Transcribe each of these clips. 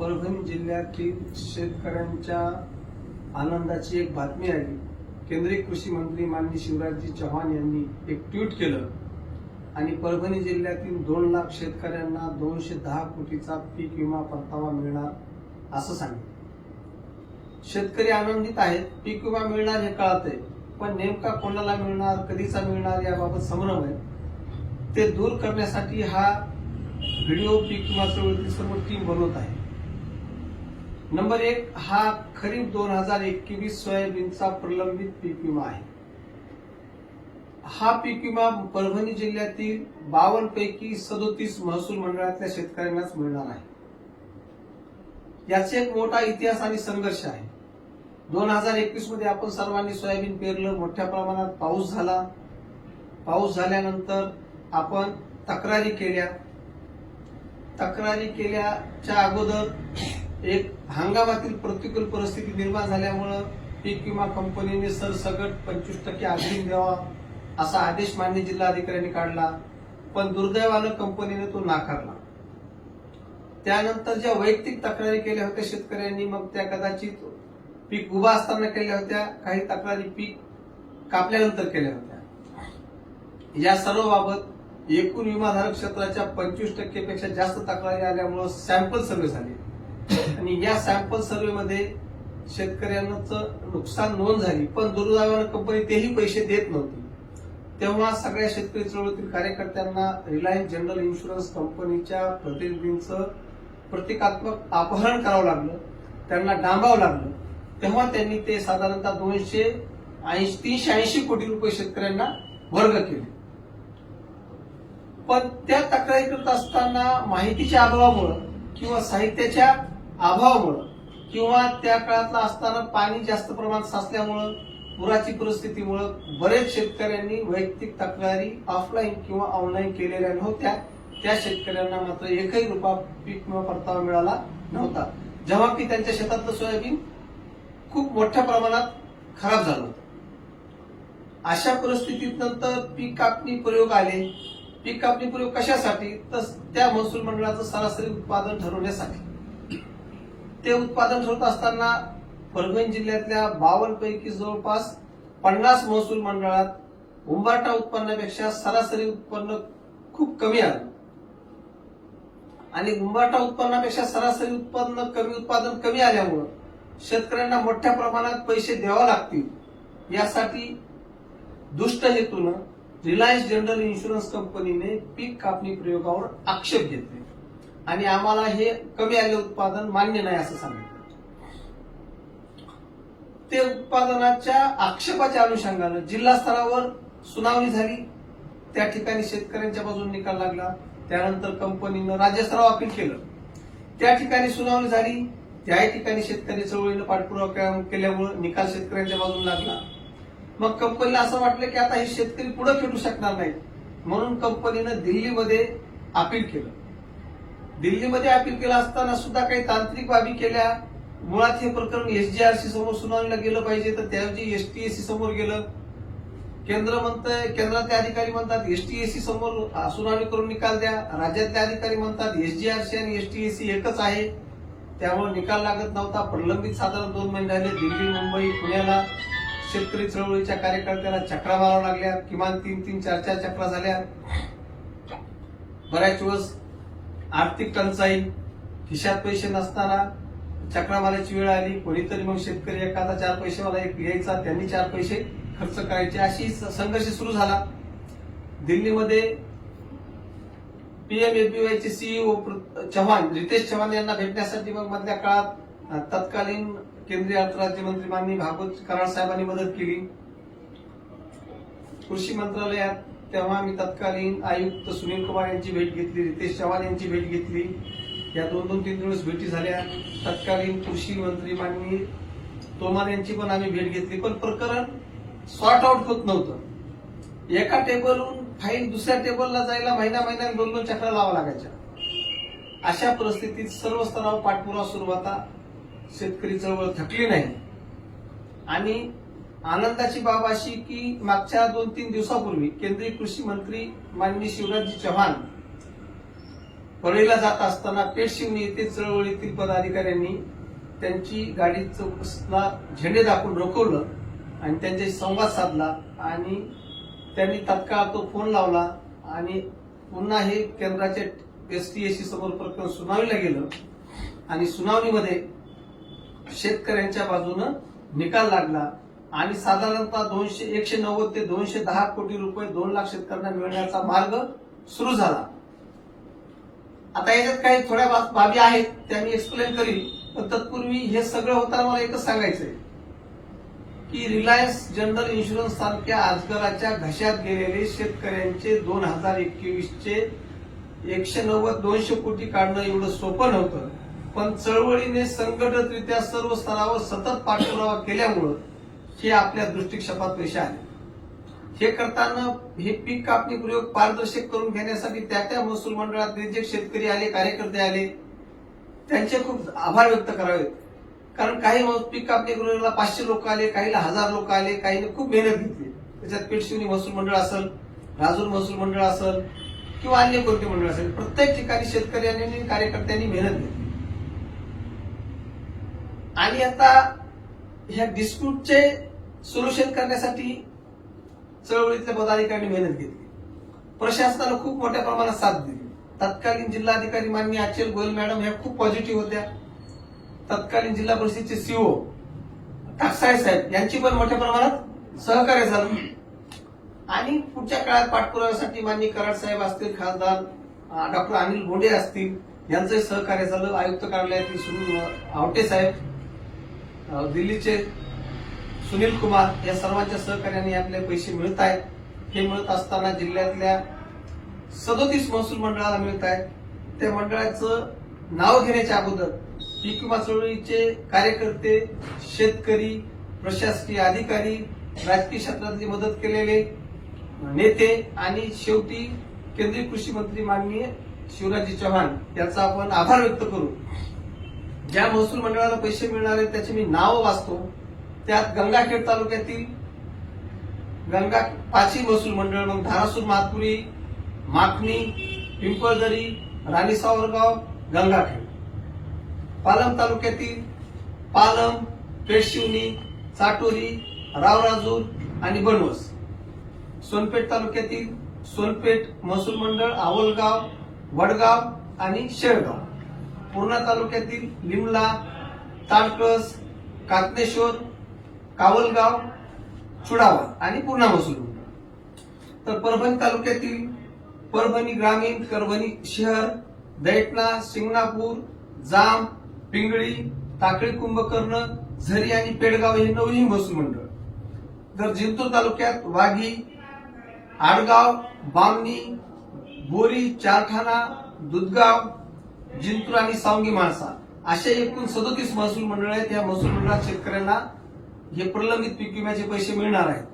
परभणी जिल्ह्यातील शेतकऱ्यांच्या आनंदाची एक बातमी आली. केंद्रीय कृषी मंत्री माननीय शिवराजजी चव्हाण यांनी एक ट्विट केलं. आणि परभणी जिल्ह्यातील दोन लाख शेतकऱ्यांना दोनशे दहा कोटीचा पीक विमा परतावा मिळणार असं सांगितलं. शेतकरी आनंदित आहेत पीक विमा मिळणार हे कळत आहे पण नेमका कोणाला मिळणार कधीचा मिळणार याबाबत संभ्रम आहे. ते दूर करण्यासाठी हा व्हिडिओ पीक विमा चळवळीतील सर्व टीम बनवत आहे. नंबर एक हा खरीप दोन हजार एकवीस सोयाबीनचा प्रलंबित पीक विमा आहे. हा पीक विमा परभणी जिल्ह्यातील बावन्न पैकी सदोतीस महसूल मंडळातल्या शेतकऱ्यांनाच मिळणार आहे. याचा एक मोठा इतिहास आणि संघर्ष आहे. दोन हजार एकवीसमध्ये आपण सर्वांनी सोयाबीन पेरलं मोठ्या प्रमाणात पाऊस झाला. पाऊस झाल्यानंतर आपण तक्रारी केल्या. तक्रारी केल्याच्या अगोदर एक हंगामातील प्रतिकूल परिस्थिती निर्माण झाल्यामुळं पीक विमा कंपनीने सरसकट पंचवीस टक्के अग्रिम द्यावा असा आदेश मान्य जिल्हाधिकाऱ्यांनी काढला पण दुर्दैवानं कंपनीने तो नाकारला. त्यानंतर ज्या वैयक्तिक तक्रारी केल्या होत्या शेतकऱ्यांनी मग त्या कदाचित पीक उभा असताना केल्या होत्या काही तक्रारी पीक कापल्यानंतर केल्या होत्या. या सर्व बाबत एकूण विमाधारक क्षेत्राच्या पंचवीस टक्केपेक्षा जास्त तक्रारी आल्यामुळं सॅम्पल सर्वे झाली. आणि या सॅम्पल सर्व्हेमध्ये शेतकऱ्यांचं नुकसान नोंद झाली पण दुर्दैवानं कंपनी तेही पैसे देत नव्हती. तेव्हा सगळ्या शेतकरी चळवळीतील कार्यकर्त्यांना रिलायन्स जनरल इन्शुरन्स कंपनीच्या प्रतिनिधींचं प्रतिकात्मक अपहरण करावं लागलं त्यांना डांबावं लागलं. तेव्हा त्यांनी ते साधारणतः दोनशे ऐंशी तीनशे ऐंशी कोटी रुपये शेतकऱ्यांना वर्ग केले. पण त्या तक्रारी करत असताना माहितीच्या अभावामुळं किंवा साहित्याच्या अभावामुळं किंवा त्या काळातला असताना पाणी जास्त प्रमाणात साचल्यामुळं पुराची परिस्थितीमुळं बरेच शेतकऱ्यांनी वैयक्तिक तक्रारी ऑफलाईन किंवा ऑनलाईन केलेल्या नव्हत्या. त्या शेतकऱ्यांना मात्र एकही रुपया पीक विमा परतावा मिळाला नव्हता. जेव्हा की त्यांच्या शेतातलं सोयाबीन खूप मोठ्या प्रमाणात खराब झालं होतं. अशा परिस्थितीत नंतर पीक कापणी प्रयोग आले. पीक कापणी प्रयोग कशासाठी? तर त्या महसूल मंडळाचं सरासरी उत्पादन ठरवण्यासाठी. ते उत्पादन होत असताना परभणी जिल्ह्यातल्या बावन्न पैकी जवळपास पन्नास महसूल मंडळात उंबाटा उत्पन्नापेक्षा सरासरी उत्पन्न खूप कमी आलं. आणि उंबाटा उत्पन्नापेक्षा सरासरी उत्पन्न कमी उत्पादन कमी आल्यामुळं शेतकऱ्यांना मोठ्या प्रमाणात पैसे द्यावे लागतील. यासाठी दुष्ट हेतून रिलायन्स जनरल इन्शुरन्स कंपनीने पीक कापणी प्रयोगावर आक्षेप घेतले. आणि आम्हाला हे कमी आले उत्पादन मान्य नाही असं सांगितलं. ते उत्पादनाच्या आक्षेपाच्या अनुषंगानं जिल्हा स्तरावर सुनावणी झाली. त्या ठिकाणी शेतकऱ्यांच्या बाजूने निकाल लागला. त्यानंतर कंपनीनं राज्यस्तरावर अपील केलं. त्या ठिकाणी सुनावणी झाली. त्याही ठिकाणी शेतकरी चळवळीनं पाठपुरावा केल्यामुळे निकाल शेतकऱ्यांच्या बाजूने लागला. मग कंपनीला असं वाटलं की आता हे शेतकरी पुढे खेळू शकणार नाहीत. म्हणून कंपनीनं दिल्लीमध्ये अपील केलं. दिल्लीमध्ये अपील केला असताना सुद्धा काही तांत्रिक बाबी केल्या. मुळात हे प्रकरण एसजीआरसी समोर सुनावणीला गेलं पाहिजे तर त्याऐवजी एसटीएससी समोर गेलं. केंद्र म्हणतंय केंद्रातले अधिकारी म्हणतात एसटीएससी समोर सुनावणी करून निकाल द्या. राज्यातले अधिकारी म्हणतात एसजीआरसी आणि एसटीएससी एकच आहे. त्यामुळे निकाल लागत नव्हता. प्रलंबित साधारण दोन महिने झाले दिल्ली मुंबई पुण्याला शेतकरी चळवळीच्या कार्यकर्त्याला चक्रा मारावं लागल्या. किमान तीन तीन चार चार चक्रा झाल्या. बऱ्याच वेळेस आर्थिक टंचाई खिशात पैसे नसताना चक्रावाल्याची वेळ आली कोणीतरी मग शेतकरी एखादा चार पैसे मला एक घ्यायचा त्यांनी चार पैसे खर्च करायचे. अशी संघर्ष सुरू झाला. दिल्लीमध्ये पीएमएफबीवायचे सीईओ चव्हाण रितेश चव्हाण यांना भेटण्यासाठी मग मधल्या काळात तत्कालीन केंद्रीय अर्थराज्यमंत्री माननीय भागवत कराड साहेबांनी मदत केली. कृषी मंत्रालयात तेव्हा मी तत्कालीन आयुक्त सुनील कुमार यांची भेट घेतली रितेश चव्हाण यांची भेट घेतली. या दोन दोन तीन दिवस भेटी झाल्या. तत्कालीन कृषी मंत्री माननीय तोमार यांची पण आम्ही भेट घेतली. पण प्रकरण सॉर्ट आउट होत नव्हतं. एका टेबलहून फाईल दुसऱ्या टेबलला जायला महिना महिन्यात दोन दोन चक्रा लावा लागायच्या. अशा परिस्थितीत सर्व स्तरावर पाठपुरावा सुरू होता. शेतकरी चळवळ थकली नाही. आणि आनंदाची बाब अशी की मागच्या दोन तीन दिवसापूर्वी केंद्रीय कृषी मंत्री माननीय शिवराजजी चव्हाण परळीला जात असताना पेठशिवनी येथे चळवळीतील पदाधिकाऱ्यांनी त्यांची गाडी चौकसला झेंडे दाखवून रोखवलं आणि त्यांच्याशी संवाद साधला आणि त्यांनी तत्काळ तो फोन लावला आणि पुन्हा हे केंद्राच्या एस टी एस समोर प्रकरण सुनावणीला गेलं आणि सुनावणीमध्ये शेतकऱ्यांच्या बाजूनं निकाल लागला. आणि साधारणतः दोनशे एकशे नव्वद ते दोनशे दहा कोटी रुपये दोन लाख शेतकऱ्यांना मिळण्याचा मार्ग सुरू झाला. आता याच्यात काही थोड्या बाबी आहेत त्या मी एक्सप्लेन करीन. पण तत्पूर्वी हे सगळं होताना मला एकच सांगायचंय. की रिलायन्स जनरल इन्शुरन्स सारख्या आजगराच्या घशात गेलेले शेतकऱ्यांचे दोन हजार एकवीस चे एकशे नव्वद दोनशे कोटी काढणं एवढं सोपं नव्हतं. पण चळवळीने संघटितरित्या सर्व स्तरावर सतत पाठपुरावा केल्यामुळं हे आपल्या दृष्टिक्षेपात पैसे आले. हे करताना हे पीक कापणी प्रयोग पारदर्शक करून घेण्यासाठी त्या त्या महसूल मंडळात जे शेतकरी आले कार्यकर्ते आले त्यांचे खूप आभार व्यक्त करावेत कारण काही पीक कापणी गृहला पाचशे लोक आले काहीला हजार लोक आले काहीने खूप मेहनत घेतली. त्याच्यात पेठशिवनी महसूल मंडळ असेल राजूर महसूल मंडळ असेल किंवा अन्य कोणते मंडळ असेल प्रत्येक ठिकाणी शेतकऱ्यांनी आणि कार्यकर्त्यांनी मेहनत घेतली. आणि आता ह्या डिस्प्यूटचे सोल्युशन करण्यासाठी चळवळीतल्या पदाधिकाऱ्यांनी मेहनत घेतली. प्रशासनानं खूप मोठ्या प्रमाणात साथ दिली. तत्कालीन जिल्हाधिकारी माननीय अचल गोयल मॅडम ह्या खूप पॉझिटिव्ह होत्या. तत्कालीन जिल्हा परिषदेचे सीओ टाकसाळे साहेब यांची पण मोठ्या प्रमाणात सहकार्य झालं. आणि पुढच्या काळात पाठपुराव्यासाठी माननीय कराड साहेब असतील खासदार डॉक्टर अनिल भोंडे असतील यांचंही सहकार्य झालं. आयुक्त कार्यालयातील सुनील आवटे साहेब दिल्लीचे सुनील कुमार या सर्वांच्या सहकार्याने आपले पैसे मिळत आहेत. हे मिळत असताना जिल्ह्यातल्या सदोतीस महसूल मंडळाला मिळत आहेत. त्या मंडळाचं नाव घेण्याच्या अगोदर पीक विमा चळवळीचे कार्यकर्ते शेतकरी प्रशासकीय अधिकारी राजकीय क्षेत्रातली मदत केलेले नेते आणि शेवटी केंद्रीय कृषी मंत्री माननीय शिवराजी चव्हाण याचा आपण आभार व्यक्त करू. ज्या महसूल मंडळाला पैसे मिळणार आहेत त्याचे मी नाव वाचतो. त्यात गंगाखेड तालुक्यातील गंगा पाची महसूल मंडळ मग धारासूर मातपुरी माखणी पिंपळदरी राणी सावरगाव गंगाखेड. पालम तालुक्यातील पालम पेडशिवनी चाटोरी रावराजूर आणि बनवस. सोनपेठ तालुक्यातील सोनपेठ महसूल मंडळ आवलगाव वडगाव आणि शेळगाव. पूर्णा तालुक्यातील लिमला ताडकस कातनेश्वर कावलगाव चुडावा आणि पूर्णा महसूल तर परभणी तालुक्यातील परभणी ग्रामीण परभणी शहर दैटणा शिंगणापूर जाम पिंगळी टाकळी कुंभकर्ण झरी आणि पेडगाव हे नवही महसूल मंडळ. तर जिंतूर तालुक्यात वाघी आडगाव बामणी बोरी चारठाणा दुधगाव जिंतूर आणि सावंगी माणसा. अशा एकूण सदोतीस महसूल मंडळ आहेत. या महसूल मंडळात शेतकऱ्यांना हे प्रलंबित पीक विम्याचे पैसे मिळणार आहेत.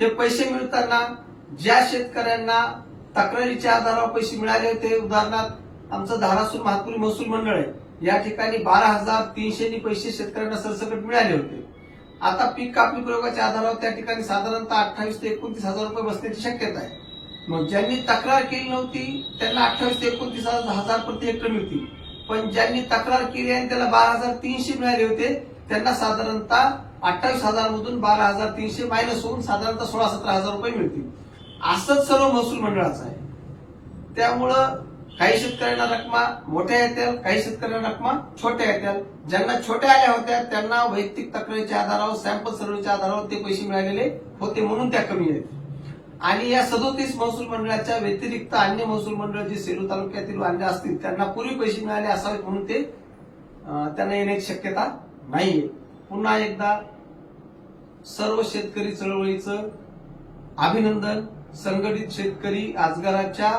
हे पैसे मिळताना ज्या शेतकऱ्यांना तक्रारीच्या आधारावर पैसे मिळाले होते उदाहरणार्थ आमचं धारासूर महापुरी महसूल मंडळ आहे. या ठिकाणी बारा हजार तीनशे पैसे शेतकऱ्यांना सरसकट मिळाले होते. आता पीक कापणी प्रयोगाच्या आधारावर त्या ठिकाणी साधारणतः अठ्ठावीस ते एकोणतीस हजार रुपये बसण्याची शक्यता आहे. मग ज्यांनी तक्रार केली नव्हती त्यांना अठ्ठावीस ते एकोणतीस हजार प्रति हेक्टर मिळतील. पण ज्यांनी तक्रार केली आणि त्याला बारा हजार तीनशे मिळाले होते त्यांना साधारणतः अठ्ठावीस हजार मधून बारा हजार तीनशे मायनस होऊन साधारणतः सोळा सतरा हजार रुपये मिळतील. असंच सर्व महसूल मंडळाचं आहे. त्यामुळं काही शेतकऱ्यांना रकमा मोठ्या येतील काही शेतकऱ्यांना रकमा छोट्या येतील ज्यांना छोट्या आल्या होत्या त्यांना वैयक्तिक तक्रारीच्या आधारावर सॅम्पल सर्वेच्या आधारावर ते पैसे मिळालेले होते म्हणून त्या कमी आहेत. आणि या सदोतीस महसूल मंडळाच्या व्यतिरिक्त अन्य महसूल मंडळ जे सेलू तालुक्यातील अन्य असतील त्यांना पूर्वी पैसे मिळाले असावेत म्हणून ते त्यांना येण्याची शक्यता नाहीये. पुन्हा एकदा सर्व शेतकरी चळवळीचं अभिनंदन. संघटित शेतकरी आजगाराच्या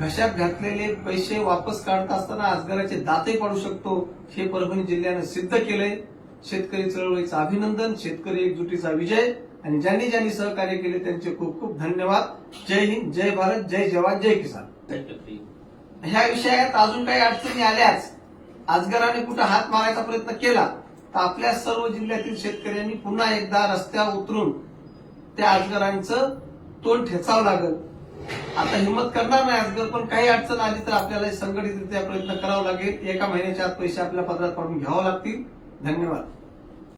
घशात घातलेले पैसे वापस काढत असताना आजगाराचे दाते पाडू शकतो हे परभणी जिल्ह्यानं सिद्ध केलंय. शेतकरी चळवळीचं अभिनंदन. शेतकरी एकजुटीचा विजय. आणि ज्यांनी ज्यांनी सहकार्य केले त्यांचे खूप खूप धन्यवाद. जय हिंद जय भारत जय जवान जय किसान. ह्या विषयात अजून काही अडचणी आल्याच. आजगराने कुठं हात मारायचा प्रयत्न केला तर आपल्या सर्व जिल्ह्यातील शेतकऱ्यांनी पुन्हा एकदा रस्त्यावर उतरून त्या आजगरांचं तोंड ठेचावं लागल. आता हिंमत करणार नाही आजगर पण काही अडचण आली तर आपल्याला संघटितरित्या प्रयत्न करावा लागेल. एका महिन्याच्या आत पैसे आपल्या पदरात पाडून घ्यावं लागतील. धन्यवाद.